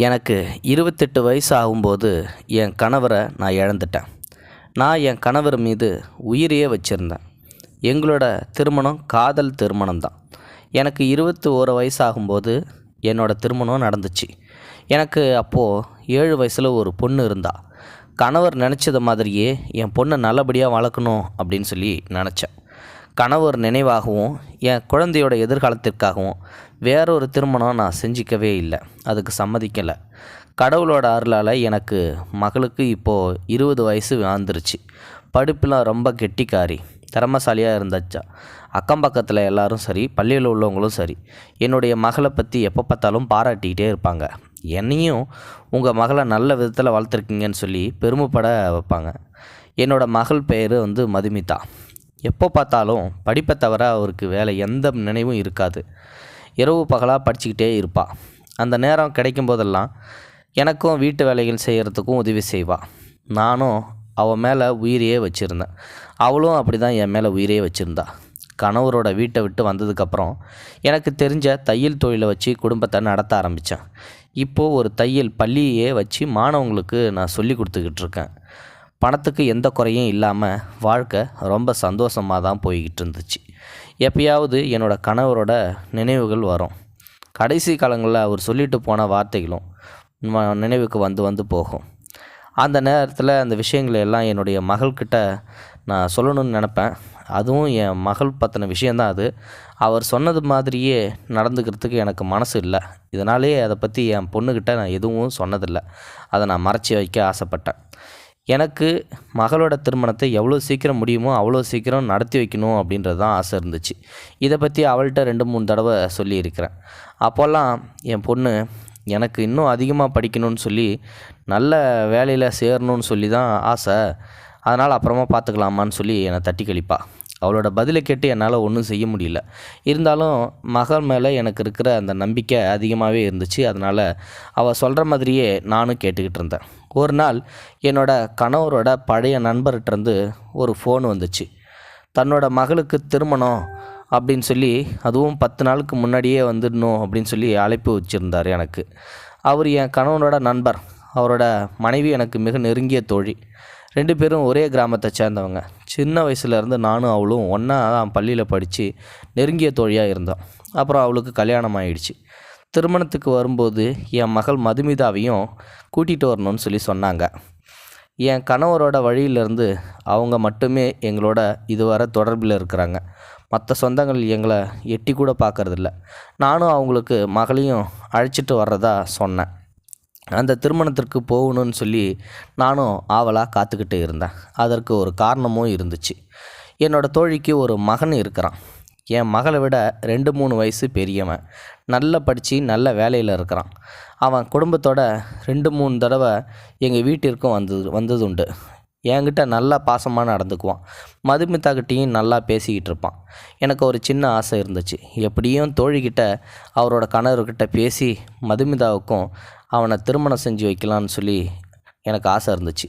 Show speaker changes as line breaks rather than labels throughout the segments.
எனக்கு இருபத்தெட்டு வயசு ஆகும்போது என் கணவரை நான் இழந்துட்டேன். நான் என் கணவர் மீது உயிரையே வச்சுருந்தேன். எங்களோட திருமணம் காதல் திருமணம் தான் எனக்கு இருபத்தி ஓரு வயசு ஆகும்போது என்னோடய திருமணம் நடந்துச்சு. எனக்கு அப்போது ஏழு வயசில் ஒரு பொண்ணு இருந்தா. கணவர் நினச்சது மாதிரியே என் பொண்ணை நல்லபடியாக வளர்க்கணும் அப்படின்னு சொல்லி நினச்சேன். கணவர் நினைவாகவும் என் குழந்தையோட எதிர்காலத்திற்காகவும் வேறொரு திருமணம் நான் செஞ்சிக்கவே இல்லை. அதுக்கு சம்மதிக்கலை. கடவுளோட அருளால் எனக்கு மகளுக்கு இப்போது இருபது வயசு வாழ்ந்துருச்சு. படிப்புலாம் ரொம்ப கெட்டிக்காரி திறமசாலியாக இருந்தாச்சா. அக்கம் பக்கத்தில் எல்லாரும் சரி பள்ளியில் உள்ளவங்களும் சரி என்னுடைய மகளை பற்றி எப்போ பார்த்தாலும் பாராட்டிக்கிட்டே இருப்பாங்க. என்னையும் உங்கள் மகளை நல்ல விதத்தில் வளர்த்துருக்கீங்கன்னு சொல்லி பெருமைப்பட வைப்பாங்க. என்னோடய மகள் பெயர் வந்து மதுமிதா. எப்போ பார்த்தாலும் படிப்பை தவிர அவருக்கு வேலை எந்த நினைவும் இருக்காது. இரவு பகலாக படிச்சுக்கிட்டே இருப்பாள் அந்த நேரம் கிடைக்கும் போதெல்லாம் எனக்கும் வீட்டு வேலைகள் செய்கிறதுக்கும் உதவி செய்வாள் நானும் அவள் மேலே உயிரையே வச்சுருந்தேன். அவளும் அப்படி தான் என் மேலே உயிரையே வச்சுருந்தா. கணவரோட வீட்டை விட்டு வந்ததுக்கப்புறம் எனக்கு தெரிஞ்ச தையல் தொழிலை வச்சு குடும்பத்தை நடத்த ஆரம்பித்தேன் இப்போது ஒரு தையல் பள்ளியே வச்சு மாணவங்களுக்கு நான் சொல்லி கொடுத்துக்கிட்டு இருக்கேன். பணத்துக்கு எந்த குறையும் இல்லாமல் வாழ்க்கை ரொம்ப சந்தோஷமாக தான் போய்கிட்டு இருந்துச்சு. எப்பயாவது என்னோடய கணவரோட நினைவுகள் வரும். கடைசி காலங்களில் அவர் சொல்லிட்டு போன வார்த்தைகளும் நினைவுக்கு வந்து வந்து போகும். அந்த நேரத்தில் அந்த விஷயங்களை எல்லாம் என்னுடைய மகள்கிட்ட நான் சொல்லணும்னு நினப்பேன். அதுவும் என் மகள் பற்றின விஷயந்தான் அது. அவர் சொன்னது மாதிரியே நடந்துக்கிறதுக்கு எனக்கு மனசு இல்லை. இதனாலேயே அதை பற்றி என் பொண்ணுக்கிட்ட நான் எதுவும் சொன்னதில்லை. அதை நான் மறைச்சி வைக்க ஆசைப்பட்டேன். எனக்கு மகளோட திருமணத்தை எவ்வளோ சீக்கிரம் முடியுமோ அவ்வளோ சீக்கிரம் நடத்தி வைக்கணும் அப்படின்றது தான் ஆசை இருந்துச்சு. இதை பற்றி அவள்கிட்ட ரெண்டு மூணு தடவை சொல்லியிருக்கிறேன். அப்போல்லாம் என் பொண்ணு எனக்கு இன்னும் அதிகமாக படிக்கணும்னு சொல்லி நல்ல வேலையில் சேரணும்னு சொல்லி தான் ஆசை. அதனால் அப்புறமா பார்த்துக்கலாமான்னு சொல்லி என்னை தட்டி கழிப்பா. அவளோட பதிலை கேட்டு என்னால் ஒன்றும் செய்ய முடியல. இருந்தாலும் மகள் மேலே எனக்கு இருக்கிற அந்த நம்பிக்கை அதிகமாகவே இருந்துச்சு. அதனால் அவள் சொல்கிற மாதிரியே நானும் கேட்டுக்கிட்டு இருந்தேன். ஒரு நாள் என்னோட கணவரோட பழைய நண்பர்கிட்டருந்து ஒரு ஃபோன் வந்துச்சு. தன்னோட மகளுக்கு திருமணம் அப்படின்னு சொல்லி அதுவும் பத்து நாளுக்கு முன்னாடியே வந்துடணும் அப்படின்னு சொல்லி அழைப்பு வச்சுருந்தார் எனக்கு. அவர் என் கணவனோட நண்பர். அவரோட மனைவி எனக்கு மிக நெருங்கிய தோழி. ரெண்டு பேரும் ஒரே கிராமத்தை சேர்ந்தவங்க. சின்ன வயசுலேருந்து நானும் அவளும் ஒன்றா தான் பள்ளியில் படித்து நெருங்கிய தோழியாக இருந்தோம். அப்புறம் அவளுக்கு கல்யாணம் ஆகிடுச்சு திருமணத்துக்கு வரும்போது என் மகள் மதுமிதாவையும் கூட்டிகிட்டு வரணும்னு சொல்லி சொன்னாங்க. என் கணவரோட வழியிலேருந்து அவங்க மட்டுமே எங்களோட இதுவரை தொடர்பில் இருக்கிறாங்க. மற்ற சொந்தங்கள் எங்களை எட்டி கூட பார்க்கறதில்ல. நானும் அவங்களுக்கு மகளையும் அழைச்சிட்டு வர்றதா சொன்னேன். அந்த திருமணத்திற்கு போகணும்னு சொல்லி நானும் ஆவலாக காத்துக்கிட்டு இருந்தேன். அதற்கு ஒரு காரணமும் இருந்துச்சு. என்னோடய தோழிக்கு ஒரு மகன் இருக்கிறான். என் மகளை விட ரெண்டு மூணு வயசு பெரியவன். நல்லா படித்து நல்ல வேலையில் இருக்கிறான். அவன் குடும்பத்தோட ரெண்டு மூணு தடவை எங்கள் வீட்டிற்கும் வந்தது வந்தது உண்டு என்கிட்ட நல்லா பாசமாக நடந்துக்குவான். மதுமிதாக்கிட்டேயும் நல்லா பேசிக்கிட்டு இருப்பான். எனக்கு ஒரு சின்ன ஆசை இருந்துச்சு. எப்படியும் தோழிக்கிட்ட அவரோட கணவர்கிட்ட பேசி மதுமிதாவுக்கும் அவனை திருமணம் செஞ்சு வைக்கலான்னு சொல்லி எனக்கு ஆசை இருந்துச்சு.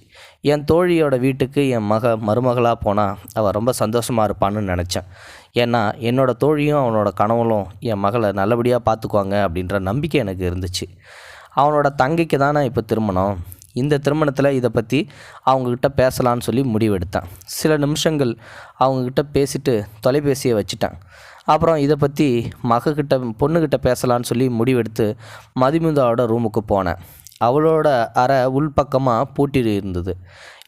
என் தோழியோட வீட்டுக்கு என் மக மருமகளாக போனால் அவள் ரொம்ப சந்தோஷமாக இருப்பான்னு நினச்சேன். ஏன்னா என்னோடய தோழியும் அவனோட கணவனும் என் மகளை நல்லபடியாக பார்த்துக்குவாங்க அப்படின்ற நம்பிக்கை எனக்கு இருந்துச்சு. அவனோட தங்கைக்கு தானே இப்போ திருமணம். இந்த திருமணத்தில் இதை பற்றி அவங்கக்கிட்ட பேசலான்னு சொல்லி முடிவெடுத்தேன். சில நிமிஷங்கள் அவங்கக்கிட்ட பேசிட்டு தொலைபேசியை வச்சுட்டேன். அப்புறம் இதை பற்றி மகக்கிட்ட பொண்ணுக்கிட்ட பேசலான்னு சொல்லி முடிவெடுத்து மதுமிதாவோட ரூமுக்கு போனேன். அவளோட அறை உள்பக்கமாக பூட்டி இருந்தது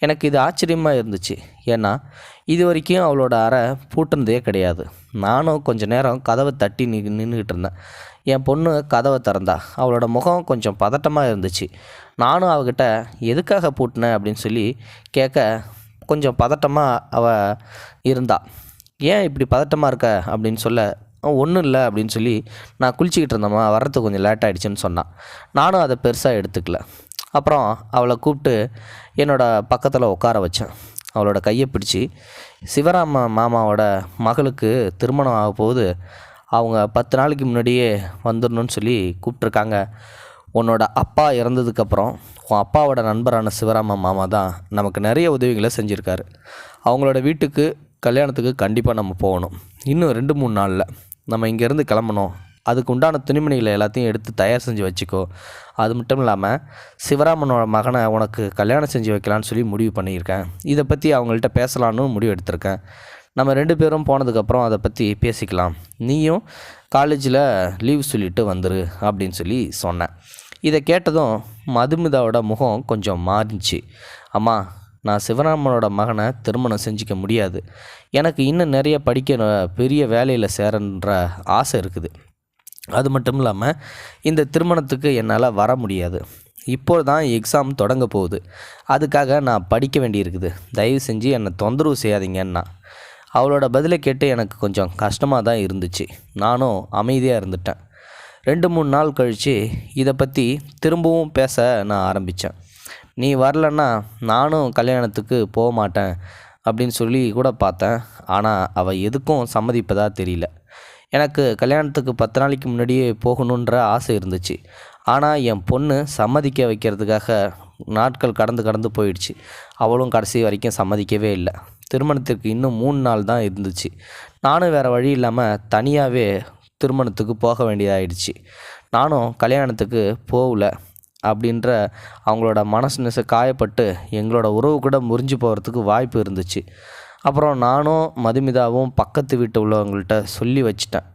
எனக்கு இது ஆச்சரியமாக இருந்துச்சு. ஏன்னா இது வரைக்கும் அவளோட அறை பூட்டினதே கிடையாது. நானும் கொஞ்சம் நேரம் கதவை தட்டி நி நின்றுக்கிட்டு இருந்தேன். என் பொண்ணு கதவை திறந்தா. அவளோட முகம் கொஞ்சம் பதட்டமாக இருந்துச்சு. நானும் அவகிட்ட எதுக்காக பூட்டின? அப்படின்னு சொல்லி கேட்க கொஞ்சம் பதட்டமாக அவள் இருந்தா. ஏன் இப்படி பதட்டமாக இருக்க? அப்படின்னு சொல்ல ஒன்றும் இல்லை. அப்படின்னு சொல்லி நான் குளிச்சிக்கிட்டு இருந்தோமா வர்றதுக்கு கொஞ்சம் லேட் ஆகிடுச்சின்னு சொன்னான் நானும் அதை பெருசாக எடுத்துக்கல. அப்புறம் அவளை கூப்பிட்டு என்னோட பக்கத்தில் உட்கார வச்சேன். அவளோட கையை பிடிச்சி சிவராம மாமாவோட மகளுக்கு திருமணம் ஆக போது அவங்க பத்து நாளைக்கு முன்னாடியே வந்துடணும்னு சொல்லி கூப்பிட்ருக்காங்க உன்னோட அப்பா இறந்ததுக்கப்புறம் உன் அப்பாவோட நண்பரான சிவராம மாமா தான் நமக்கு நிறைய உதவிகளை செஞ்சுருக்காரு. அவங்களோட வீட்டுக்கு கல்யாணத்துக்கு கண்டிப்பாக நம்ம போகணும். இன்னும் ரெண்டு மூணு நாளில் நம்ம இங்கேருந்து கிளம்பணும். அதுக்கு உண்டான துணிமணிகளை எல்லாத்தையும் எடுத்து தயார் செஞ்சு வச்சுக்கோ. அது மட்டும் இல்லாமல் சிவராமனோட மகனை உனக்கு கல்யாணம் செஞ்சு வைக்கலான்னு சொல்லி முடிவு பண்ணியிருக்கேன். இதை பற்றி அவங்கள்ட்ட பேசலான்னு முடிவு எடுத்திருக்கேன். நம்ம ரெண்டு பேரும் போனதுக்கப்புறம் அதை பற்றி பேசிக்கலாம். நீயும் காலேஜில் லீவ் சொல்லிவிட்டு வந்துரு அப்படின்னு சொல்லி சொன்னேன். இதை கேட்டதும் மதுமிதாவோட முகம் கொஞ்சம் மாறிச்சு. அம்மா நான் சிவராமனோட மகனை திருமணம் செஞ்சுக்க முடியாது. எனக்கு இன்னும் நிறைய படிக்க பெரிய வேலையில் சேரன்ற ஆசை இருக்குது. அது மட்டும் இல்லாமல் இந்த திருமணத்துக்கு என்னால் வர முடியாது. இப்போ தான் எக்ஸாம் தொடங்க போகுது. அதுக்காக நான் படிக்க வேண்டியிருக்குது. தயவு செஞ்சு என்னை தொந்தரவு செய்யாதீங்கன்னா அவளோட பதிலை கேட்டு எனக்கு கொஞ்சம் கஷ்டமாக தான் இருந்துச்சு. நானும் அமைதியாக இருந்துட்டேன். ரெண்டு மூணு நாள் கழித்து இதை பற்றி திரும்பவும் பேச நான் ஆரம்பித்தேன் நீ வரலன்னா நானும் கல்யாணத்துக்கு போக மாட்டேன் அப்படின்னு சொல்லி கூட பார்த்தேன். ஆனால் அவள் எதுக்கும் சம்மதிப்பதாக தெரியல. எனக்கு கல்யாணத்துக்கு பத்து நாளைக்கு முன்னாடியே போகணுன்ற ஆசை இருந்துச்சு. ஆனால் என் பொண்ணு சம்மதிக்க வைக்கிறதுக்காக நாட்கள் கடந்து கடந்து போயிடுச்சு. அவளும் கடைசி வரைக்கும் சம்மதிக்கவே இல்லை. திருமணத்திற்கு இன்னும் மூணு நாள் தான் இருந்துச்சு. நானும் வேறு வழி இல்லாமல் தனியாகவே திருமணத்துக்கு போக வேண்டியதாயிடுச்சு. நானும் கல்யாணத்துக்கு போகல அப்படின்ற அவங்களோட மனசு நெச காயப்பட்டு எங்களோட உறவு கூட முறிஞ்சு போகிறதுக்கு வாய்ப்பு இருந்துச்சு. அப்புறம் நானும் மதுமிதாவும் பக்கத்து வீட்டு உள்ளவங்கள்ட்ட சொல்லி வச்சிட்டேன்.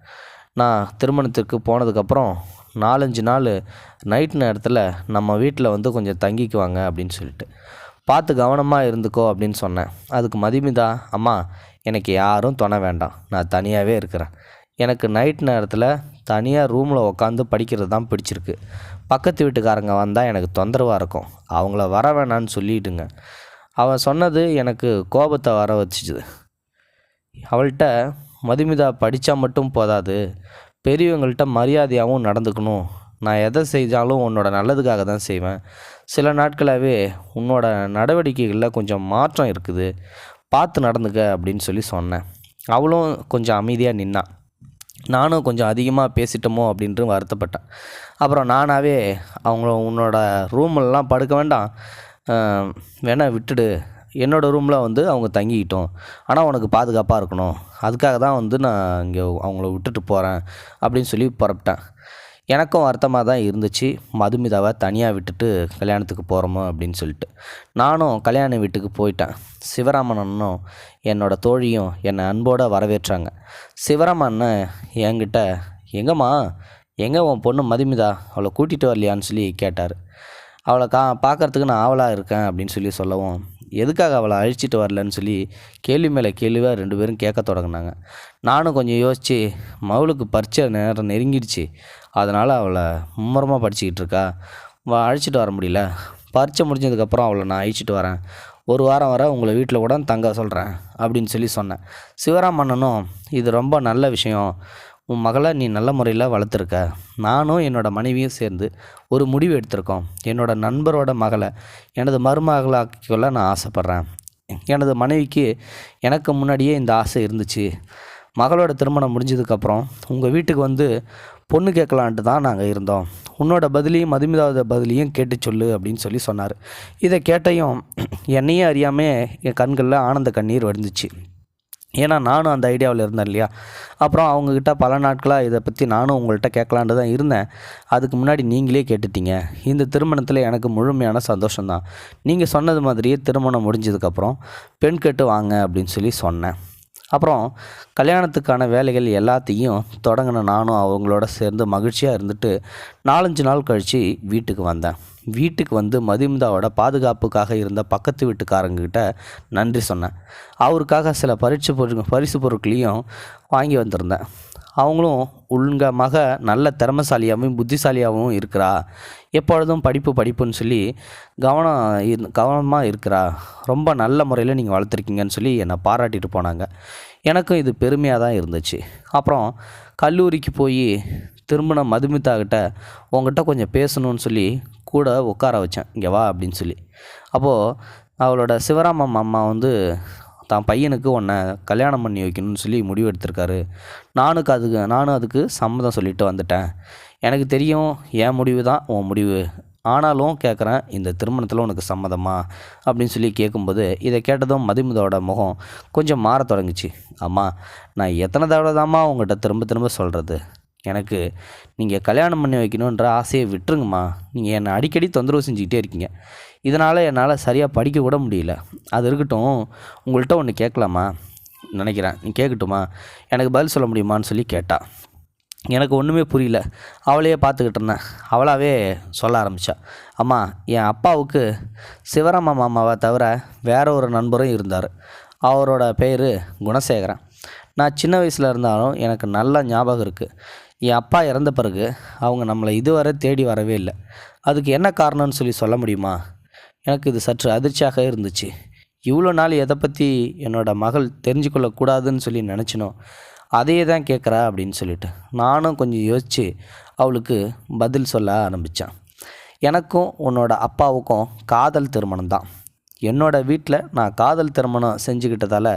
நான் திருமணத்திற்கு போனதுக்கப்புறம் நாலஞ்சு நாள் நைட் நேரத்தில் நம்ம வீட்டில் வந்து கொஞ்சம் தங்கிக்குவாங்க அப்படின்னு சொல்லிட்டு. பார்த்து கவனமாக இருந்துக்கோ அப்படின்னு சொன்னேன். அதுக்கு மதுமிதா அம்மா எனக்கு யாரும் துணை வேண்டாம். நான் தனியாகவே இருக்கிறேன். எனக்கு நைட் நேரத்தில் தனியாக ரூமில் உட்காந்து படிக்கிறது தான் பிடிச்சிருக்கு. பக்கத்து வீட்டுக்காரங்க வந்தால் எனக்கு தொந்தரவாக இருக்கும். அவங்கள வர வேணான்னு சொல்லிடுங்க அவன் சொன்னது எனக்கு கோபத்தை வர வச்சுது. அவள்கிட்ட மதுமிதா படித்தா மட்டும் போதாது. பெரியவங்கள்ட்ட மரியாதையாகவும் நடந்துக்கணும். நான் எதை செஞ்சாலும் உன்னோட நல்லதுக்காக தான் செய்வேன். சில நாட்களாகவே உன்னோட நடவடிக்கைகளில் கொஞ்சம் மாற்றம் இருக்குது. பார்த்து நடந்துக்க அப்படின்னு சொல்லி சொன்னேன். அவளும் கொஞ்சம் அமைதியாக நின்னான் நானும் கொஞ்சம் அதிகமாக பேசிட்டோமோ அப்படின்ட்டு வருத்தப்பட்டேன் அப்புறம் நானாகவே அவங்கள உன்னோட ரூம்லலாம் படுக்க வேண்டாம். வேணால் விட்டுடு. என்னோடய ரூமில் வந்து அவங்க தங்கிக்கிட்டோம். ஆனால் உனக்கு பாதுகாப்பாக இருக்கணும். அதுக்காக தான் வந்து நான் இங்கே அவங்கள விட்டுட்டு போகிறேன் அப்படின்னு சொல்லி புறப்பட்டேன். எனக்கும் வருத்தமாக தான் இருந்துச்சு. மதுமிதாவை தனியாக விட்டுட்டு கல்யாணத்துக்கு போகிறோமோ அப்படின்னு சொல்லிட்டு. நானும் கல்யாண வீட்டுக்கு போயிட்டேன். சிவராமன் அண்ணனும் என்னோடய தோழியும் என்னை அன்போடு வரவேற்றாங்க. சிவராமன் அண்ணன் என்கிட்ட எங்கம்மா? எங்கே உன் பொண்ணு மதுமிதா? அவளை கூட்டிகிட்டு வரலையான்னு சொல்லி கேட்டார். அவளை கா பார்க்கறதுக்கு நான் ஆவலாக இருக்கேன் அப்படின்னு சொல்லி சொல்லவும் எதுக்காக அவளை அழிச்சிட்டு வரலன்னு சொல்லி கேள்வி மேலே கேள்வியாக ரெண்டு பேரும் கேட்க தொடங்கினாங்க. நானும் கொஞ்சம் யோசித்து மவளுக்கு பரிச்சை நேரம் நெருங்கிடுச்சு. அதனால் அவளை மும்முரமாக படிச்சுக்கிட்டு இருக்கா. அழிச்சிட்டு வர முடியல. பரீட்சை முடிஞ்சதுக்கப்புறம் அவளை நான் அழிச்சிட்டு வரேன். ஒரு வாரம் வர உங்களை வீட்டில் கூட தங்க சொல்கிறேன் அப்படின்னு சொல்லி சொன்னேன். சிவராமண்ணனும் இது ரொம்ப நல்ல விஷயம். உன் மகளை நீ நல்ல முறையில் வளர்த்துருக்க. நானும் என்னோடய மனைவியும் சேர்ந்து ஒரு முடிவு எடுத்திருக்கோம். என்னோடய நண்பரோட மகளை எனது மருமகளாக்கிக்கொள்ள நான் ஆசைப்பட்றேன். எனது மனைவிக்கு எனக்கு முன்னாடியே இந்த ஆசை இருந்துச்சு. மகளோட திருமணம் முடிஞ்சதுக்கப்புறம் உங்கள் வீட்டுக்கு வந்து பொண்ணு கேட்கலான்ட்டு தான் நாங்கள் இருந்தோம். உன்னோட பதிலையும் மதுமிதாவோட பதிலையும் கேட்டு சொல்லு அப்படின்னு சொல்லி சொன்னார். இதை கேட்டையும் என்னையும் அறியாமல் என் கண்களில் ஆனந்த கண்ணீர் வந்துச்சு ஏன்னா நானும் அந்த ஐடியாவில் இருந்தேன் இல்லையா? அப்புறம் அவங்கக்கிட்ட பல நாட்களாக இதை பற்றி நானும் உங்கள்கிட்ட கேட்கலான்ட்டு தான் இருந்தேன். அதுக்கு முன்னாடி நீங்களே கேட்டுட்டீங்க. இந்த திருமணத்தில் எனக்கு முழுமையான சந்தோஷம்தான் நீங்கள் சொன்னது மாதிரியே திருமணம் முடிஞ்சதுக்கப்புறம் பெண் கேட்டு வாங்க அப்படின்னு சொல்லி சொன்னேன். அப்புறம் கல்யாணத்துக்கான வேலைகள் எல்லாத்தையும் தொடங்கின நானும் அவங்களோட சேர்ந்து மகிழ்ச்சியாக இருந்துட்டு நாலஞ்சு நாள் கழித்து வீட்டுக்கு வந்தேன். வீட்டுக்கு வந்து மதுமிதாவோட பாதுகாப்புக்காக இருந்த பக்கத்து வீட்டுக்காரங்கக்கிட்ட நன்றி சொன்னேன். அவருக்காக சில பரிசு பொருள் பரிசு பொருட்களையும் வாங்கி வந்திருந்தேன். அவங்களும் உங்கள் மக நல்ல திறமசாலியாகவும் புத்திசாலியாகவும் இருக்கிறா. எப்பொழுதும் படிப்பு படிப்புன்னு சொல்லி கவனம் இரு- கவனமாக இருக்கிறா. ரொம்ப நல்ல முறையில் நீங்கள் வளர்த்துருக்கீங்கன்னு சொல்லி என்னை பாராட்டிட்டு போனாங்க. எனக்கும் இது பெருமையாக தான் இருந்துச்சு. அப்புறம் கல்லூரிக்கு போய் திரும்பின மதுமிதா கிட்ட உங்ககிட்ட கொஞ்சம் பேசணும்னு சொல்லி கூட உட்கார வச்சேன். இங்கே வா அப்படின்னு சொல்லி. அப்போது அவளோட சிவராமம் அம்மா வந்து தான் பையனுக்கு உன்னை கல்யாணம் பண்ணி வைக்கணும்னு சொல்லி முடிவு எடுத்திருக்காரு. நானுக்கு அதுக்கு நானும் அதுக்கு சம்மதம் சொல்லிட்டு வந்துட்டேன். எனக்கு தெரியும் என் முடிவு தான் உன் முடிவு. ஆனாலும் கேட்குறேன் இந்த திருமணத்தில் உனக்கு சம்மதமா? அப்படின்னு சொல்லி கேட்கும்போது இதை கேட்டதும் மதிமுதோட முகம் கொஞ்சம் மாற தொடங்குச்சு. அம்மா நான் எத்தனை தடவை தாம்மா உங்கள்கிட்ட திரும்ப திரும்ப சொல்கிறது எனக்கு நீங்கள் கல்யாணம் பண்ணி வைக்கணுன்ற ஆசையை விட்டுருங்கம்மா. நீங்கள் என்னை அடிக்கடி தொந்தரவு செஞ்சுக்கிட்டே இருக்கீங்க. இதனால் என்னால் சரியாக படிக்க கூட முடியல. அது இருக்கட்டும் உங்கள்கிட்ட ஒன்று கேட்கலாமா? நினைக்கிறேன். நீ கேட்கட்டுமா? எனக்கு பதில் சொல்ல முடியுமான்னு சொல்லி கேட்டா. எனக்கு ஒன்றுமே புரியல. அவளையே பார்த்துக்கிட்டு இருந்தேன். அவளாவே சொல்ல ஆரம்பித்தா அம்மா என் அப்பாவுக்கு சிவராம மாமாவை தவிர வேற ஒரு நண்பரும் இருந்தார். அவரோட பேர் குணசேகரன். நான் சின்ன வயசில் இருந்தாலும் எனக்கு நல்ல ஞாபகம் இருக்குது என் அப்பா இறந்த பிறகு அவங்க நம்மளை இதுவரை தேடி வரவே இல்லை. அதுக்கு என்ன காரணம்னு சொல்லி சொல்ல முடியுமா? எனக்கு இது சற்று அதிர்ச்சியாக இருந்துச்சு. இவ்வளோ நாள் எதை பற்றி என்னோடய மகள் தெரிஞ்சுக்கொள்ளக்கூடாதுன்னு சொல்லி நினச்சினோ அதையே தான் கேட்குறா அப்படின்னு சொல்லிட்டு நானும் கொஞ்சம் யோசித்து அவளுக்கு பதில் சொல்ல ஆரம்பித்தேன் எனக்கும் உன்னோட அப்பாவுக்கும் காதல் திருமணம் தான். என்னோடய வீட்டில் நான் காதல் திருமணம் செஞ்சுக்கிட்டதால்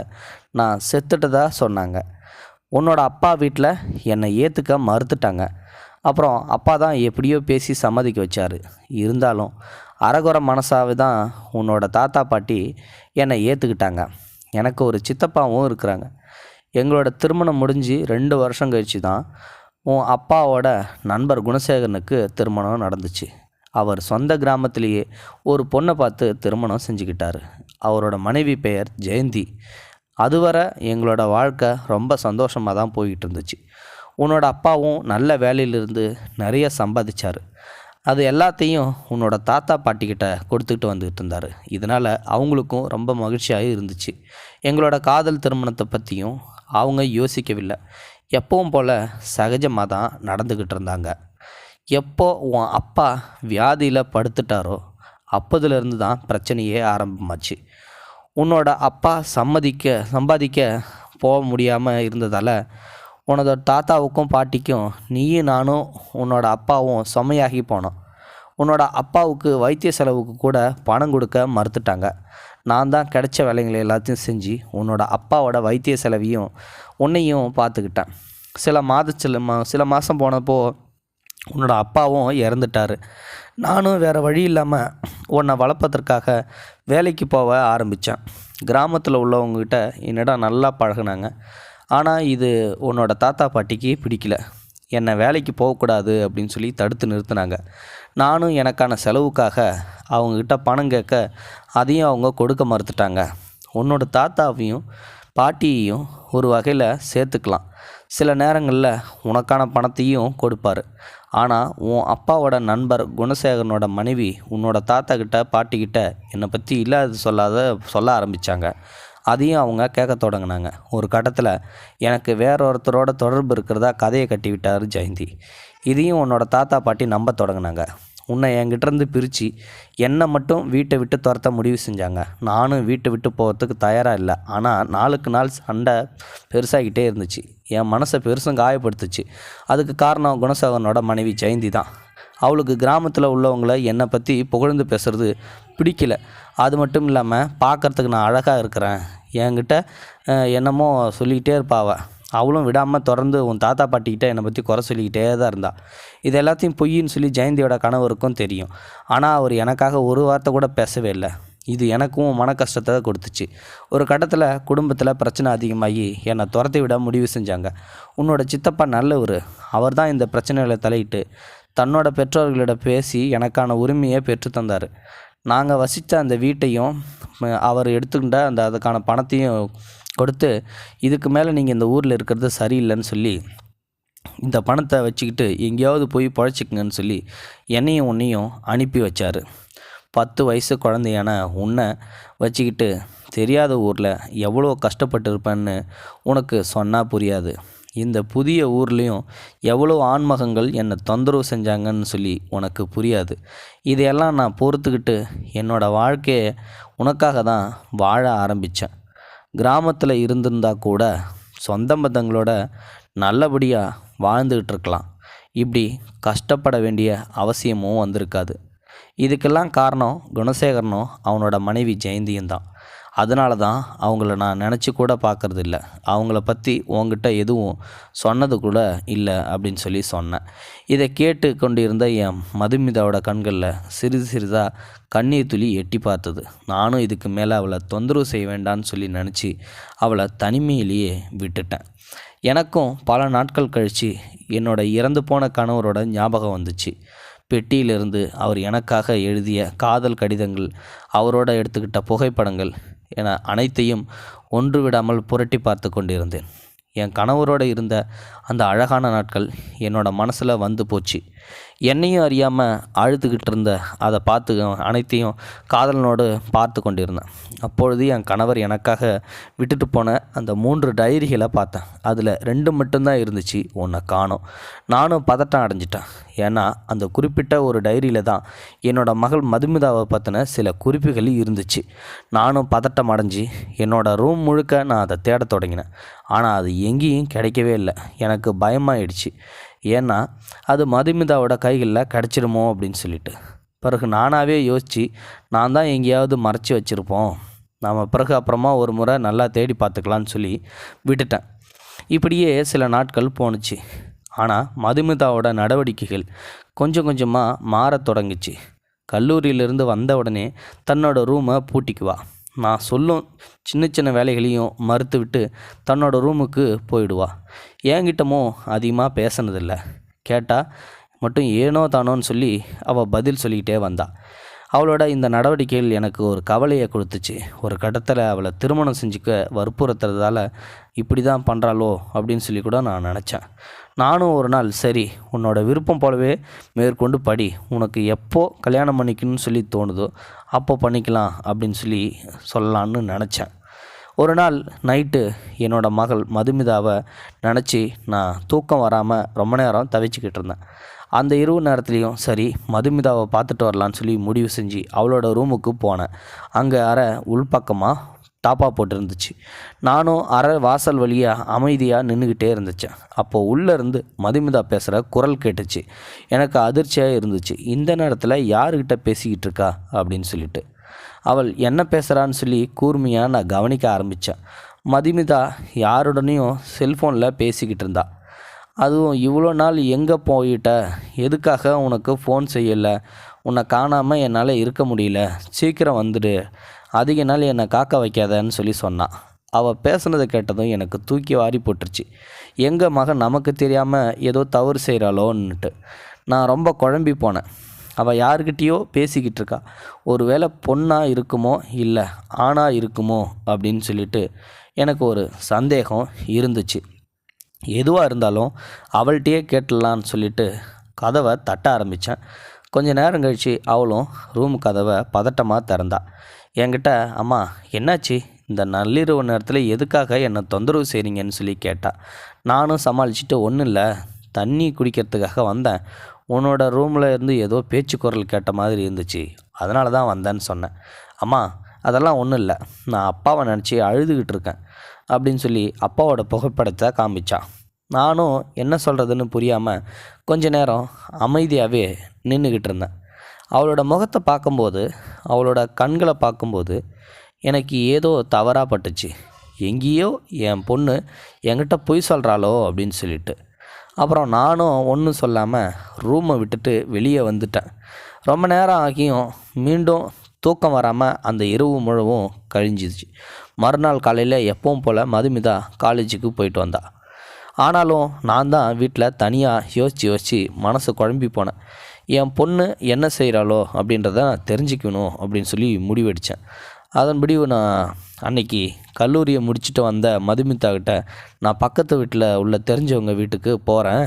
நான் செத்துட்டதாக சொன்னாங்க. உன்னோட அப்பா வீட்டில் என்னை ஏற்றுக்க மறுத்துட்டாங்க. அப்புறம் அப்பா தான் எப்படியோ பேசி சம்மதிக்க வச்சார். இருந்தாலும் அரகுர மனசாவே தான் உன்னோட தாத்தா பாட்டி என்னை ஏற்றுக்கிட்டாங்க எனக்கு ஒரு சித்தப்பாவும் இருக்கிறாங்க. எங்களோட திருமணம் முடிஞ்சு ரெண்டு வருஷம் கழிச்சு தான் உன் அப்பாவோட நண்பர் குணசேகரனுக்கு திருமணம் நடந்துச்சு. அவர் சொந்த கிராமத்திலேயே ஒரு பொண்ணை பார்த்து திருமணம் செஞ்சுக்கிட்டார். அவரோட மனைவி பெயர் ஜெயந்தி. அதுவரை எங்களோட வாழ்க்கை ரொம்ப சந்தோஷமாக தான் போய்கிட்டு இருந்துச்சு உன்னோட அப்பாவும் நல்ல வேலையிலிருந்து நிறைய சம்பாதிச்சார். அது எல்லாத்தையும் உன்னோட தாத்தா பாட்டிக்கிட்ட கொடுத்துக்கிட்டு வந்துக்கிட்டு இருந்தார் இதனால் அவங்களுக்கும் ரொம்ப மகிழ்ச்சியாக இருந்துச்சு. எங்களோட காதல் திருமணத்தை பற்றியும் அவங்க யோசிக்கவில்லை. எப்பவும் போல் சகஜமாக தான் நடந்துக்கிட்டு இருந்தாங்க எப்போ உன் அப்பா வியாதியில் படுத்துட்டாரோ அப்போதுலேருந்து தான் பிரச்சனையே ஆரம்பமாச்சு. உன்னோட அப்பா சம்மதிக்க சம்பாதிக்க போக முடியாமல் இருந்ததால் உனது தாத்தாவுக்கும் பாட்டிக்கும் நீயும் நானும் உன்னோட அப்பாவும் சுமையாகி போனோம். உன்னோட அப்பாவுக்கு வைத்திய செலவுக்கு கூட பணம் கொடுக்க மறுத்துட்டாங்க. நான் தான் கிடைச்ச வேலைங்களை எல்லாத்தையும் செஞ்சு உன்னோட அப்பாவோட வைத்திய செலவையும் உன்னையும் பார்த்துக்கிட்டேன். சில மாத சில மா சில மாதம் போனப்போ உன்னோட அப்பாவும் இறந்துட்டார். நானும் வேறு வழி இல்லாமல் உன்னை வளர்ப்பதற்காக வேலைக்கு போக ஆரம்பித்தேன் கிராமத்தில் உள்ளவங்கக்கிட்ட என்னடா நல்லா பழகுனாங்க. ஆனால் இது உன்னோட தாத்தா பாட்டிக்கு பிடிக்கல. என்னை வேலைக்கு போகக்கூடாது அப்படின்னு சொல்லி தடுத்து நிறுத்தினாங்க. நானும் எனக்கான செலவுக்காக அவங்கக்கிட்ட பணம் கேட்க அதையும் அவங்க கொடுக்க மறுத்துட்டாங்க. உன்னோட தாத்தாவையும் பாட்டியையும் ஒரு வகையில் சேர்த்துக்கலாம். சில நேரங்களில் உனக்கான பணத்தையும் கொடுப்பார். ஆனால் உன் அப்பாவோட நண்பர் குணசேகரனோட மனைவி உன்னோட தாத்தா கிட்ட பாட்டிக்கிட்ட என்னை பற்றி இல்லாத சொல்லாத சொல்ல ஆரம்பித்தாங்க அதையும் அவங்க கேட்க தொடங்கினாங்க. ஒரு கட்டத்தில் எனக்கு வேற ஒருத்தரோட தொடர்பு இருக்கிறதா கதையை கட்டி விட்டார் ஜெயந்தி. இதையும் உன்னோட தாத்தா பாட்டி நம்ப தொடங்கினாங்க. உன்னை என்கிட்டேருந்து பிரித்து என்னை மட்டும் வீட்டை விட்டு துரத்த முடிவு செஞ்சாங்க. நானும் வீட்டை விட்டு போகிறதுக்கு தயாராக இல்லை. ஆனால் நாளுக்கு நாள் சண்டை பெருசாகிக்கிட்டே இருந்துச்சு. என் மனசை பெருசும் காயப்படுத்துச்சு. அதுக்கு காரணம் குணசேகரனோட மனைவி ஜெயந்தி தான். அவளுக்கு கிராமத்தில் உள்ளவங்கள என்னை பற்றி புகழ்ந்து பேசுகிறது பிடிக்கல. அது மட்டும் இல்லாமல் பார்க்குறதுக்கு நான் அழகாக இருக்கிறேன். என்கிட்ட என்னமோ சொல்லிக்கிட்டே இருப்பாவ அவளும் விடாமல் தொடர்ந்து உன் தாத்தா பாட்டிக்கிட்ட என்னை பற்றி குறை சொல்லிக்கிட்டே தான் இருந்தா. இது எல்லாத்தையும் பொய்ன்னு சொல்லி ஜெயந்தியோட கணவருக்கும் தெரியும். ஆனால் அவர் எனக்காக ஒரு வார்த்தை கூட பேசவே இல்லை. இது எனக்கும் மன கஷ்டத்தை கொடுத்துச்சு. ஒரு கட்டத்தில் குடும்பத்தில் பிரச்சனை அதிகமாகி என்னை துரத்தி விட முடிவு செஞ்சாங்க. உன்னோட சித்தப்பா நல்லவர். அவர் தான் இந்த பிரச்சனைகளை தலையிட்டு தன்னோட பெற்றோர்களிடம் பேசி எனக்கான உரிமையை பெற்று தந்தார். நாங்கள் வசித்த அந்த வீட்டையும் அவர் எடுத்துக்கிட்ட அந்த அதுக்கான பணத்தையும் கொடுத்து இதுக்கு மேலே நீங்கள் இந்த ஊரில் இருக்கிறது சரியில்லைன்னு சொல்லி இந்த பணத்தை வச்சுக்கிட்டு எங்கேயாவது போய் பழச்சிக்கங்கன்னு சொல்லி என்னையும் உன்னையும் அனுப்பி வச்சார். பத்து வயசு குழந்தையான உன்னை வச்சுக்கிட்டு தெரியாத ஊரில் எவ்வளோ கஷ்டப்பட்டு இருப்பேன்னு உனக்கு சொன்னால் புரியாது. இந்த புதிய ஊர்லேயும் எவ்வளோ ஆண்மகங்கள் என்னை தொந்தரவு செஞ்சாங்கன்னு சொல்லி உனக்கு புரியாது. இதையெல்லாம் நான் பொறுத்துக்கிட்டு என்னோடய வாழ்க்கையை உனக்காக தான் வாழ ஆரம்பித்தேன் கிராமத்தில் இருந்திருந்தா கூட சொந்த பந்தங்களோட நல்லபடியாக வாழ்ந்துக்கிட்டு இருக்கலாம். இப்படி கஷ்டப்பட வேண்டிய அவசியமும் வந்திருக்காது. இதுக்கெல்லாம் காரணம் குணசேகரனும் அவனோட மனைவி ஜெயந்தியும் தான். அதனால தான் அவங்கள நான் நினச்சி கூட பார்க்கறது இல்லை அவங்கள பற்றி உங்ககிட்ட எதுவும் சொன்னது கூட இல்லை அப்படின்னு சொல்லி சொன்னேன். இதை கேட்டு கொண்டிருந்த என் மதுமிதாவோட கண்களில் சிறிது சிறிதாக கண்ணீர் துளி எட்டி பார்த்தது. நானும் இதுக்கு மேலே அவளை தொந்தரவு செய்ய வேண்டாம்னு சொல்லி நினச்சி அவளை தனிமையிலேயே விட்டுட்டேன். எனக்கும் பல நாட்கள் கழித்து என்னோட இறந்து போன கணவரோட ஞாபகம் வந்துச்சு. பெட்டியிலிருந்து அவர் எனக்காக எழுதிய காதல் கடிதங்கள் அவரோட எடுத்துக்கிட்ட புகைப்படங்கள் என அனைத்தையும் ஒன்று விடாமல் புரட்டி பார்த்து கொண்டிருந்தேன். என் கணவரோட இருந்த அந்த அழகான நாட்கள் என்னோட மனசில் வந்து போச்சு. என்னையும் அறியாமல் அழுதுகிட்டு இருந்த அதை பார்த்து அனைத்தையும் காதலனோடு பார்த்து கொண்டிருந்தேன். அப்பொழுது என் கணவர் எனக்காக விட்டுட்டு போன அந்த மூன்று டைரிகளை பார்த்தேன். அதில் ரெண்டு மட்டும்தான் இருந்துச்சு உன்னை காணோம். நானும் பதட்டம் அடைஞ்சிட்டேன். ஏன்னா அந்த குறிப்பிட்ட ஒரு டைரியில் தான் என்னோட மகள் மதுமிதாவை பற்றின சில குறிப்புகள் இருந்துச்சு. நானும் பதட்டம் அடைஞ்சு என்னோட ரூம் முழுக்க நான் அதை தேட தொடங்கினேன். ஆனால் அது எங்கேயும் கிடைக்கவே இல்லை. எனக்கு பயமாயிடுச்சு. ஏன்னா அது மதுமிதாவோட கைகளில் கிடச்சிருமோ அப்படின்னு சொல்லிட்டு. பிறகு நானாகவே யோசித்து நான் தான் எங்கேயாவது மறைச்சி வச்சுருப்போம். நாம் பிறகு அப்புறமா ஒரு முறை நல்லா தேடி பார்த்துக்கலான்னு சொல்லி விட்டுட்டேன். இப்படியே சில நாட்கள் போணுச்சு. ஆனால் மதுமிதாவோட நடவடிக்கைகள் கொஞ்சம் கொஞ்சமாக மாறத் தொடங்குச்சு. கல்லூரியிலிருந்து வந்த உடனே தன்னோட ரூமை பூட்டிக்குவா. நான் சொல்லும் சின்ன சின்ன வேலைகளையும் மறுத்துவிட்டு தன்னோட ரூமுக்கு போயிடுவா. என்கிட்டமோ அதிகமாக பேசினதில்ல. கேட்டால் மட்டும் ஏனோ தானோன்னு சொல்லி அவள் பதில் சொல்லிக்கிட்டே வந்தாள் அவளோட இந்த நடவடிக்கைகள் எனக்கு ஒரு கவலையை கொடுத்துச்சு. ஒரு கட்டத்தில் அவளை திருமணம் செஞ்சுக்க வற்புறுத்துறதால இப்படி தான் பண்ணுறாளோ அப்படின்னு சொல்லி கூட நான் நினச்சேன். நானும் ஒரு நாள் சரி உன்னோட விருப்பம் போலவே மேற்கொண்டு படி. உனக்கு எப்போ கல்யாணம் பண்ணிக்கணும்னு சொல்லி தோணுதோ அப்போ பண்ணிக்கலாம் அப்படின்னு சொல்லி சொல்லலான்னு நினச்சேன். ஒரு நாள் நைட்டு என்னோடய மகள் மதுமிதாவை நினச்சி நான் தூக்கம் வராமல் ரொம்ப நேரம் தவிச்சிக்கிட்டு இருந்தேன். அந்த இரவு நேரத்துலேயும் சரி மதுமிதாவை பார்த்துட்டு வரலான்னு சொல்லி முடிவு செஞ்சு அவளோட ரூமுக்கு போனேன். அங்கே அற உள்பக்கமாக டாப்பாக போட்டிருந்துச்சு. நானும் அரை வாசல் வழியாக அமைதியாக நின்றுக்கிட்டே இருந்துச்சேன் அப்போது உள்ளேருந்து மதுமிதா பேசுகிற குரல் கேட்டுச்சு. எனக்கு அதிர்ச்சியாக இருந்துச்சு. இந்த நேரத்தில் யாருக்கிட்ட பேசிக்கிட்டு இருக்கா? அப்படின்னு சொல்லிட்டு. அவள் என்ன பேசுகிறான்னு சொல்லி கூர்மையாக நான் கவனிக்க ஆரம்பித்தேன் மதுமிதா யாருடனையும் செல்ஃபோனில் பேசிக்கிட்டு இருந்தா. அதுவும் இவ்வளோ நாள் எங்கே போயிட்ட? எதுக்காக உனக்கு ஃபோன் செய்யலை? உன்னை காணாமல் என்னால் இருக்க முடியல? சீக்கிரம் வந்துடு. அதிக நாள் என்னை காக்க வைக்காதன்னு சொல்லி சொன்னான் அவள் பேசுனதை கேட்டதும் எனக்கு தூக்கி வாரி போட்டுருச்சு. எங்கள் மகன் நமக்கு தெரியாமல் ஏதோ தவறு செய்கிறாளோன்னுட்டு நான் ரொம்ப குழம்பி போனேன். அவள் யாருக்கிட்டேயோ பேசிக்கிட்டு இருக்கா. ஒரு வேளை பொண்ணாக இருக்குமோ? இல்லை ஆணாக இருக்குமோ? அப்படின்னு சொல்லிட்டு எனக்கு ஒரு சந்தேகம் இருந்துச்சு. எதுவாக இருந்தாலும் அவள்கிட்டயே கேட்டுடலான்னு சொல்லிட்டு கதவை தட்ட ஆரம்பித்தேன் கொஞ்ச நேரம் கழித்து அவளும் ரூம் கதவை பதட்டமாக திறந்தா. என்கிட்ட அம்மா என்னாச்சு? இந்த நள்ளிரவு நேரத்தில் எதுக்காக என்னை தொந்தரவு செய்கிறீங்கன்னு சொல்லி கேட்டா. நானும் சமாளிச்சுட்டு ஒன்றும் இல்லை. தண்ணி குடிக்கிறதுக்காக வந்தேன். உன்னோட ரூமில் இருந்து ஏதோ பேச்சு குரல் கேட்ட மாதிரி இருந்துச்சு. அதனால தான் வந்தேன்னு சொன்னேன். அம்மா அதெல்லாம் ஒன்றும் இல்லை. நான் அப்பாவை நினச்சி அழுதுகிட்டு இருக்கேன். அப்படின்னு சொல்லி அப்பாவோட புகைப்படத்தை காமிச்சான் நானும் என்ன சொல்கிறதுன்னு புரியாமல் கொஞ்ச நேரம் அமைதியாகவே நின்றுக்கிட்டு இருந்தேன். அவளோட முகத்தை பார்க்கும்போது அவளோட கண்களை பார்க்கும்போது எனக்கு ஏதோ தவறாக பட்டுச்சு. எங்கேயோ என் பொண்ணு என்கிட்ட பொய் சொல்கிறாளோ அப்படின்னு சொல்லிட்டு. அப்புறம் நானும் ஒன்றும் சொல்லாமல் ரூமை விட்டுட்டு வெளியே வந்துட்டேன். ரொம்ப நேரம் ஆகியும் மீண்டும் தூக்கம் வராமல் அந்த இரவு முழுவும் கழிஞ்சிச்சு மறுநாள் காலையில் எப்பவும் போல் மதுமிதா காலேஜுக்கு போயிட்டு வந்தா. ஆனாலும் நான் தான் வீட்டில் தனியாக யோசித்து யோசித்து மனசு குழம்பி போனேன். என் பொண்ணு என்ன செய்கிறாளோ அப்படின்றத நான் தெரிஞ்சுக்கணும் அப்படின்னு சொல்லி முடிவெடித்தேன். அதன்படி நான் அன்னைக்கு கல்லூரியை முடிச்சுட்டு வந்த மதுமிதா கிட்ட நான் பக்கத்து வீட்டில் உள்ள தெரிஞ்சவங்க வீட்டுக்கு போகிறேன்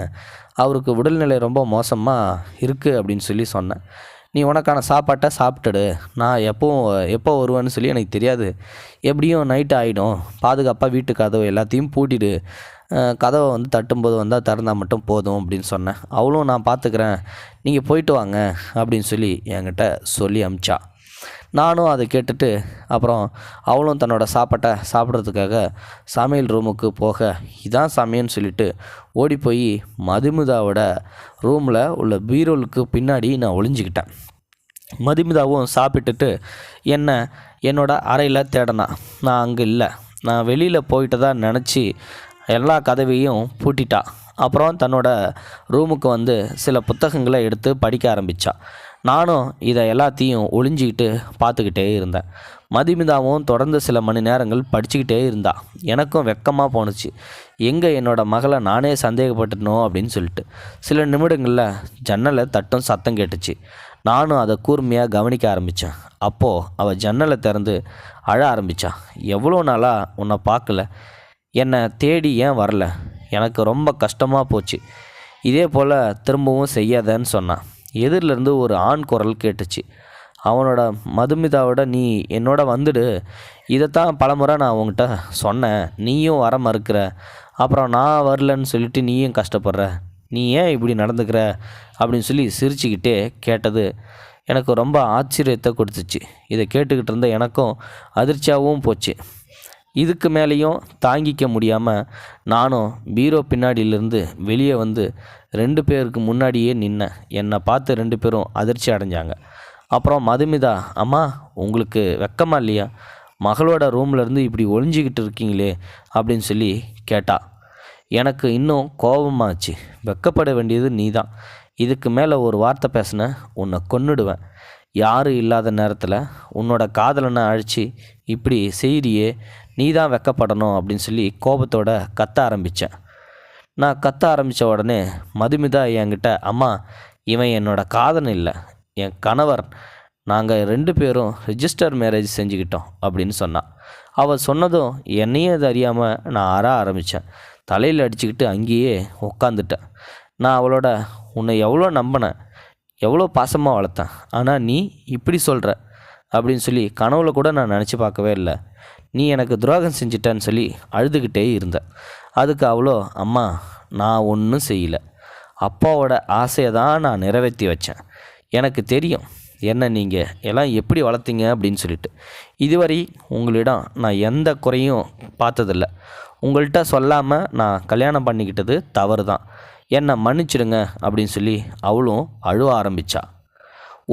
அவருக்கு உடல்நிலை ரொம்ப மோசமாக இருக்குது அப்படின்னு சொல்லி சொன்னேன். நீ உனக்கான சாப்பாட்டை சாப்பிட்டுடு. நான் எப்போவும் எப்போ வருவேன்னு சொல்லி எனக்கு தெரியாது. எப்படியும் நைட் ஆகிடும் பாதுகாப்பாக வீட்டு கதவு எல்லாத்தையும் பூட்டிடு. கதவை வந்து தட்டும்போது வந்தால் திறந்தால் மட்டும் போதும் அப்படின்னு சொன்னேன். அவளும் நான் பார்த்துக்கிறேன் நீங்கள் போயிட்டு வாங்க அப்படின்னு சொல்லி என்கிட்ட சொல்லி அமிச்சா. நானும் அதை கேட்டுட்டு அப்புறம் அவளும் தன்னோட சாப்பாட்டை சாப்பிட்றதுக்காக சமையல் ரூமுக்கு போக இதான் சமையல்னு சொல்லிட்டு ஓடி போய் மதுமிதாவோட ரூமில் உள்ள பீரோலுக்கு பின்னாடி நான் ஒளிஞ்சிக்கிட்டேன். மதுமிதாவும் சாப்பிட்டுட்டு என்ன என்னோட அறையில் தேடினா நான் அங்கே இல்லை. நான் வெளியில் போயிட்டதாக நினச்சி எல்லா கதவையும் பூட்டிட்டா. அப்புறம் தன்னோட ரூமுக்கு வந்து சில புத்தகங்களை எடுத்து படிக்க ஆரம்பித்தா நானும் இதை எல்லாத்தையும் ஒளிஞ்சிக்கிட்டு பார்த்துக்கிட்டே இருந்தேன். மதுமிதாவும் தொடர்ந்து சில மணி நேரங்கள் படிச்சுக்கிட்டே இருந்தா. எனக்கும் வெக்கமாக போணுச்சு. எங்கே என்னோடய மகளை நானே சந்தேகப்பட்டுனோ அப்படின்னு சொல்லிட்டு. சில நிமிடங்களில் ஜன்னலை தட்டும் சத்தம் கேட்டுச்சு. நானும் அதை கூர்மையாக கவனிக்க ஆரம்பித்தேன் அப்போது அவள் ஜன்னலை திறந்து அழ ஆரம்பித்தான் எவ்வளோ நாளாக உன்னை பார்க்கல. என்னை தேடி ஏன் வரல? எனக்கு ரொம்ப கஷ்டமாக போச்சு. இதே போல் திரும்பவும் செய்யாதன்னு சொன்னான். எதிரிலேருந்து ஒரு ஆண் குரல் கேட்டுச்சு. அவனோட மதுமிதாவோட நீ என்னோட வந்துடு. இதைத்தான் பலமுறை நான் அவங்ககிட்ட சொன்னேன். நீயும் வர மறுக்கிற. அப்புறம் நான் வரலன்னு சொல்லிட்டு நீயும் கஷ்டப்படுற. நீ ஏன் இப்படி நடந்துக்கிற? அப்படின்னு சொல்லி சிரிச்சுக்கிட்டே கேட்டது எனக்கு ரொம்ப ஆச்சரியத்தை கொடுத்துச்சு. இதை கேட்டுக்கிட்டு இருந்த எனக்கும் அதிர்ச்சியாகவும் போச்சு. இதுக்கு மேலேயும் தாங்கிக்க முடியாமல் நானும் பீரோ பின்னாடியிலேருந்து வெளியே வந்து ரெண்டு பேருக்கு முன்னாடியே நின்னேன் என்னை பார்த்து ரெண்டு பேரும் அதிர்ச்சி அடைஞ்சாங்க. அப்புறம் மதுமிதா அம்மா உங்களுக்கு வெக்கமா இல்லையா? மகளோட ரூம்லேருந்து இப்படி ஒளிஞ்சிக்கிட்டு இருக்கீங்களே அப்படின்னு சொல்லி கேட்டா. எனக்கு இன்னும் கோபமாச்சு வெக்கப்பட வேண்டியது நீ தான் இதுக்கு மேலே ஒரு வார்த்தை பேசின உன்னை கொன்னுடுவேன். யாரும் இல்லாத நேரத்தில் உன்னோட காதலனை அழித்து இப்படி செய்தியே நீ தான் வெக்கப்படணும் அப்படின்னு சொல்லி கோபத்தோட கத்த ஆரம்பித்தேன் நான் கத்த ஆரம்பித்த உடனே மதுமிதா என்கிட்ட அம்மா இவன் என்னோட காதன் இல்லை என் கணவர் நாங்கள் ரெண்டு பேரும் ரிஜிஸ்டர் மேரேஜ் செஞ்சுக்கிட்டோம் அப்படின்னு சொன்னான் அவள் சொன்னதும் என்னையும் அது அறியாமல் நான் அற ஆரம்பித்தேன் தலையில் அடிச்சுக்கிட்டு அங்கேயே உக்காந்துட்டேன். நான் அவளோட உன்னை எவ்வளோ நம்பினேன் எவ்வளோ பாசமாக வளர்த்தேன் ஆனால் நீ இப்படி சொல்கிற அப்படின்னு சொல்லி கனவுல கூட நான் நினச்சி பார்க்கவே இல்லை. நீ எனக்கு துரோகம் செஞ்சிட்டேன்னு சொல்லி அழுதுகிட்டே இருந்தேன் அதுக்கு அவ்வளோ அம்மா நான் ஒன்றும் செய்யலை. அப்பாவோட ஆசையை தான் நான் நிறைவேற்றி வச்சேன். எனக்கு தெரியும் என்ன நீங்கள் எல்லாம் எப்படி வளர்த்தீங்க அப்படின்னு சொல்லிட்டு. இதுவரை உங்களிடம் நான் எந்த குறையும் பார்த்ததில்ல. உங்கள்கிட்ட சொல்லாமல் நான் கல்யாணம் பண்ணிக்கிட்டது தவறு தான் என்னை மன்னிச்சிடுங்க அப்படின்னு சொல்லி அவளும் அழுவ ஆரம்பித்தா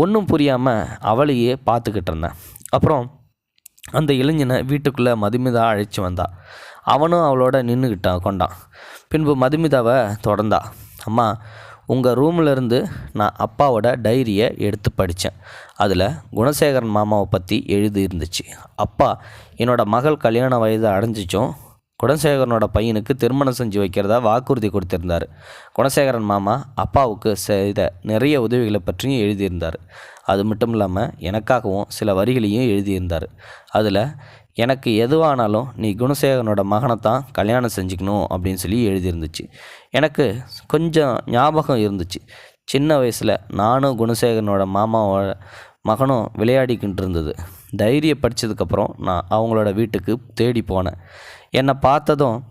ஒன்றும் புரியாமல் அவளையே பார்த்துக்கிட்டு இருந்தேன். அப்புறம் அந்த இளைஞனை வீட்டுக்குள்ளே மதுமிதா அழைச்சி வந்தாள் அவனும் அவளோட நின்றுக்கிட்டான் கொண்டான் பின்பு மதுமிதாவை தொடர்ந்தா அம்மா உங்கள் ரூமில் இருந்து நான் அப்பாவோட டைரியை எடுத்து படித்தேன் அதில் குணசேகரன் மாமாவை பற்றி எழுதி இருந்துச்சு அப்பா என்னோட மகள் கல்யாண வயது அடைஞ்சிச்சும் குணசேகரனோட பையனுக்கு திருமணம் செஞ்சு வைக்கிறதா வாக்குறுதி கொடுத்திருந்தார். குணசேகரன் மாமா அப்பாவுக்கு செய்த நிறைய உதவிகளை பற்றியும் எழுதியிருந்தார். அது மட்டும் இல்லாமல் எனக்காகவும் சில வரிகளையும் எழுதியிருந்தார். அதில் எனக்கு எதுவானாலும் நீ குணசேகரனோட மகனை தான் கல்யாணம் செஞ்சுக்கணும் அப்படின்னு சொல்லி எழுதியிருந்துச்சு. எனக்கு கொஞ்சம் ஞாபகம் இருந்துச்சு. சின்ன வயசில் நானும் குணசேகரனோட மாமாவோட மகனும் விளையாடிக்கிட்டு இருந்தது. தைரிய படித்ததுக்கப்புறம் நான் அவங்களோட வீட்டுக்கு தேடி போனேன். என்னை பார்த்ததும்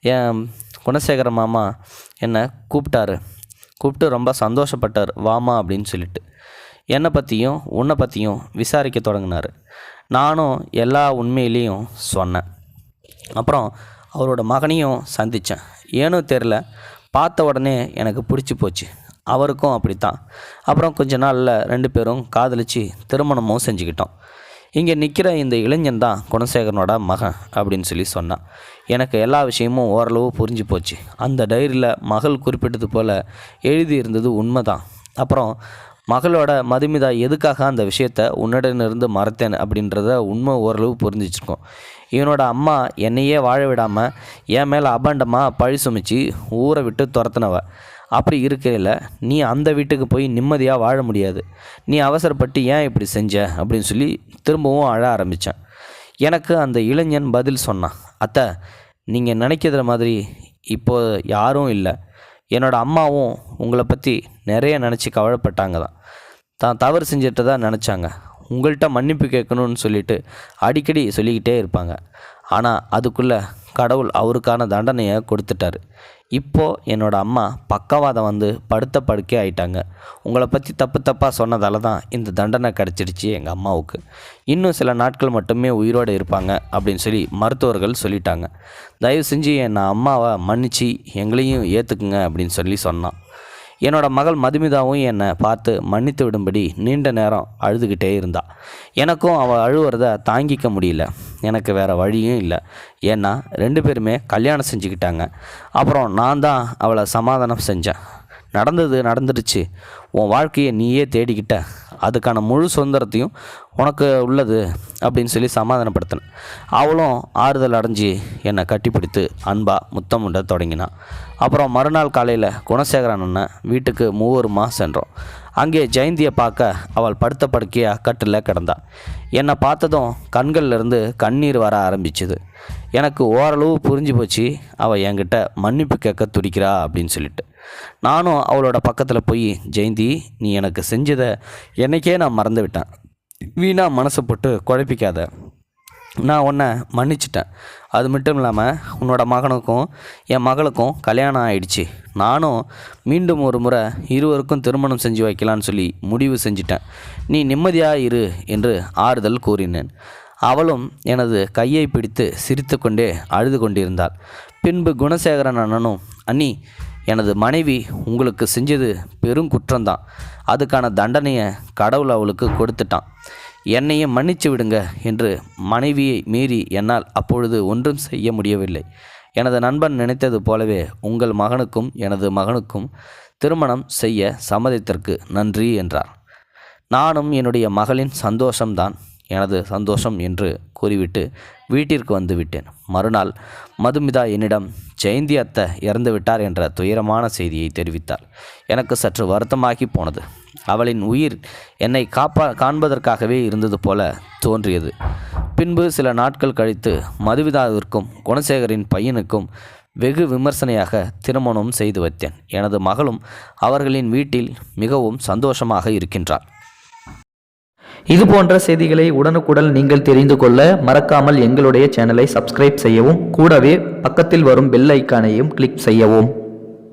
என் குணசேகர மாமா என்னை கூப்பிட்டாரு. கூப்பிட்டு ரொம்ப சந்தோஷப்பட்டார். வாமா அப்படின்னு சொல்லிட்டு. என்னை பற்றியும் உன்னை பற்றியும் விசாரிக்க தொடங்கினார். நானும் எல்லா உண்மையிலையும் சொன்னேன். அப்புறம் அவரோட மகனையும் சந்தித்தேன் ஏனோ தெரில பார்த்த உடனே எனக்கு பிடிச்சி போச்சு. அவருக்கும் அப்படித்தான். அப்புறம் கொஞ்ச நாளில் ரெண்டு பேரும் காதலிச்சு திருமணமும் செஞ்சுக்கிட்டோம். இங்கே நிற்கிற இந்த இளைஞன் தான் குணசேகரனோட மகன் அப்படின்னு சொல்லி சொன்னான். எனக்கு எல்லா விஷயமும் ஓரளவு புரிஞ்சு போச்சு. அந்த டைரியில் மகள் குறிப்பிட்டது போல் எழுதியிருந்தது உண்மைதான். அப்புறம் மகளோட மதுமிதா எதுக்காக அந்த விஷயத்த உன்னிடனிருந்து மறத்தேன் அப்படின்றத உண்மை ஓரளவு புரிஞ்சிச்சிருக்கோம் இவனோட அம்மா என்னையே வாழ விடாமல் என் மேலே அபாண்டமாக பழி சுமிச்சு ஊரை விட்டு துரத்துனவ. அப்படி இருக்கையில் நீ அந்த வீட்டுக்கு போய் நிம்மதியாக வாழ முடியாது. நீ அவசரப்பட்டு ஏன் இப்படி செஞ்ச? அப்படின்னு சொல்லி திரும்பவும் அழ ஆரம்பித்தேன் எனக்கு அந்த இளைஞன் பதில் சொன்னான். அத்தை நீங்கள் நினைக்கிற மாதிரி இப்போ யாரும் இல்லை. என்னோடய அம்மாவும் உங்களை பற்றி நிறைய நினச்சி கவலைப்பட்டாங்க தான். தான் தவறு செஞ்சுட்டு தான் நினச்சாங்க. உங்கள்கிட்ட மன்னிப்பு கேட்கணும்னு சொல்லிட்டு அடிக்கடி சொல்லிக்கிட்டே இருப்பாங்க. ஆனால் அதுக்குள்ளே கடவுள் அவருக்கான தண்டனையை கொடுத்துட்டாரு. இப்போது என்னோடய அம்மா பக்கவாதம் வந்து படுத்த படுக்கே ஆயிட்டாங்க. உங்களை பற்றி தப்பு தப்பாக சொன்னதால தான் இந்த தண்டனை கிடச்சிடுச்சு எங்கள் அம்மாவுக்கு. இன்னும் சில நாட்கள் மட்டுமே உயிரோடு இருப்பாங்க அப்படின்னு சொல்லி மருத்துவர்கள் சொல்லிட்டாங்க. தயவு செஞ்சு என் அம்மாவை மன்னிச்சு எங்களையும் ஏற்றுக்குங்க அப்படின்னு சொல்லி சொன்னான். என்னோட மகள் மதுமிதாவும் என்னை பார்த்து மன்னித்து விடும்படி நீண்ட நேரம் அழுதுகிட்டே இருந்தா. எனக்கும் அவள் அழுவுறத தாங்கிக்க முடியல. எனக்கு வேறு வழியும் இல்லை. ஏன்னா ரெண்டு பேருமே கல்யாணம் செஞ்சுக்கிட்டாங்க. அப்புறம் நான் தான் அவளை சமாதானம் செஞ்சேன். நடந்தது நடந்துடுச்சு. உன் வாழ்க்கையை நீயே தேடிக்கிட்ட. அதுக்கான முழு சுதந்திரத்தையும் உனக்கு உள்ளது அப்படின்னு சொல்லி சமாதானப்படுத்தினேன் அவளும் ஆறுதல் அடைஞ்சு என்னை கட்டிப்பிடித்து அன்பா முத்தமிட தொடங்கினான் அப்புறம் மறுநாள் காலையில் குணசேகரன் அண்ணன் வீட்டுக்கு மூவருமா சென்றோம். அங்கே ஜெயந்தியை பார்க்க அவள் படுத்த படுக்கையாக கட்டில் கிடந்தா. என்னை பார்த்ததும் கண்கள்லேருந்து கண்ணீர் வர ஆரம்பிச்சுது. எனக்கு ஓரளவு புரிஞ்சு போச்சு அவள் என்கிட்ட மன்னிப்பு கேட்க துடிக்கிறா அப்படின்னு சொல்லிட்டு. நானும் அவளோட பக்கத்தில் போய் ஜெயந்தி நீ எனக்கு செஞ்சதை என்னைக்கே நான் மறந்து விட்டேன். வீணாக மனசை போட்டு குழப்பிக்காத. நான் உன்னை மன்னிச்சிட்டேன். அது மட்டும் இல்லாமல் உன்னோட மகனுக்கும் என் மகளுக்கும் கல்யாணம் ஆயிடுச்சு. நானும் மீண்டும் ஒரு முறை இருவருக்கும் திருமணம் செஞ்சு வைக்கலான்னு சொல்லி முடிவு செஞ்சிட்டேன். நீ நிம்மதியாக இரு என்று ஆறுதல் கூறினேன். அவளும் எனது கையை பிடித்து சிரித்துக்கொண்டே அழுது கொண்டிருந்தாள். பின்பு குணசேகரன் அண்ணனும் அண்ணி எனது மனைவி உங்களுக்கு செஞ்சது பெரும் குற்றம்தான். அதுக்கான தண்டனையை கடவுள் அவளுக்கு கொடுத்துட்டான். என்னையும் மன்னித்து விடுங்க என்று மனைவியை மீறி என்னால் அப்பொழுது ஒன்றும் செய்ய முடியவில்லை. எனது நண்பன் நினைத்தது போலவே உங்கள் மகனுக்கும் எனது மகனுக்கும் திருமணம் செய்ய சம்மதித்திற்கு நன்றி என்றார். நானும் என்னுடைய மகளின் சந்தோஷம்தான் எனது சந்தோஷம் என்று கூறிவிட்டு வீட்டிற்கு வந்துவிட்டேன். மறுநாள் மதுமிதா என்னிடம் ஜெயந்தி அத்தை இறந்து விட்டார் என்ற துயரமான செய்தியை தெரிவித்தார் எனக்கு சற்று வருத்தமாகி போனது. அவளின் உயிர் என்னை காப்பா காண்பதற்காகவே இருந்தது போல தோன்றியது. பின்பு சில நாட்கள் கழித்து மதுவிதாவிற்கும் குணசேகரின் பையனுக்கும் வெகு விமர்சனையாக திருமணம் செய்து வைத்தேன். எனது மகளும் அவர்களின் வீட்டில் மிகவும் சந்தோஷமாக இருக்கின்றார்.
இது போன்ற செய்திகளை உடனுக்குடன் நீங்கள் தெரிந்து கொள்ள மறக்காமல் எங்களுடைய சேனலை சப்ஸ்கிரைப் செய்யவும் கூடவே பக்கத்தில் வரும் பெல் ஐக்கானையும் கிளிக் செய்யவும்.